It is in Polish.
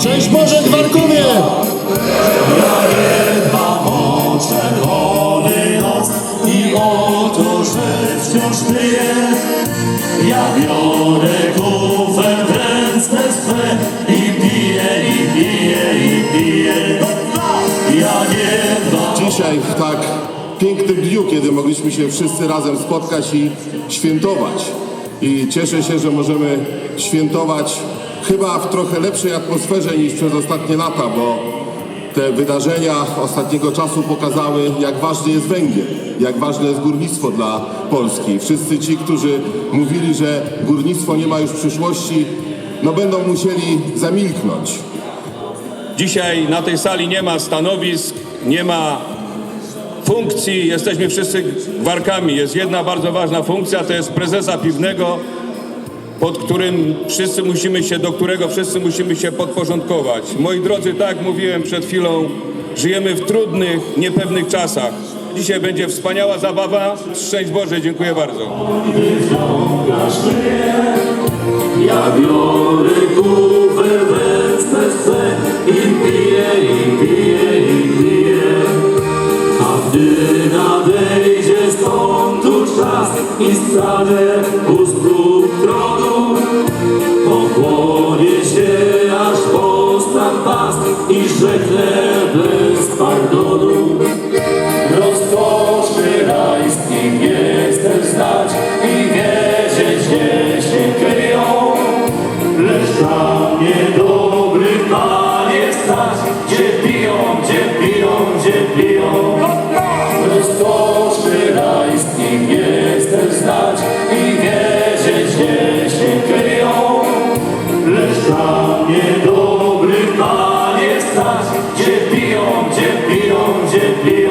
Szczęść Boże Gwarkowie! i oto, że wciąż tyje. Ja biorę kufer w ręce swe i piję, i piję, i piję. Ja nie dbam Dzisiaj w tak pięknym dniu, kiedy mogliśmy się wszyscy razem spotkać i świętować. I cieszę się, że możemy świętować chyba w trochę lepszej atmosferze niż przez ostatnie lata, bo te wydarzenia ostatniego czasu pokazały, jak ważny jest węgiel, jak ważne jest górnictwo dla Polski. Wszyscy ci, którzy mówili, że górnictwo nie ma już przyszłości, no będą musieli zamilknąć. Dzisiaj na tej sali nie ma stanowisk, nie ma funkcji, jesteśmy wszyscy gwarkami. Jest jedna bardzo ważna funkcja, to jest prezesa piwnego, pod którym wszyscy musimy się, do którego wszyscy musimy się podporządkować. Moi drodzy, tak mówiłem przed chwilą, żyjemy w trudnych, niepewnych czasach. Dzisiaj będzie wspaniała zabawa. Szczęść Boże, dziękuję bardzo. Ja biorę w ręce swe i piję, i piję, i piję. A gdy nadejdzie stąd czas i stanę u i żegle bez pardonu. Roztworzy rajskich jestem znać i wiedzieć gdzie się kryją, lecz na niedobry panie stać, gdzie piją, gdzie piją, gdzie piją. Roztworzy rajskich jestem znać i wiedzieć gdzie się kryją, lecz na niedobry to do.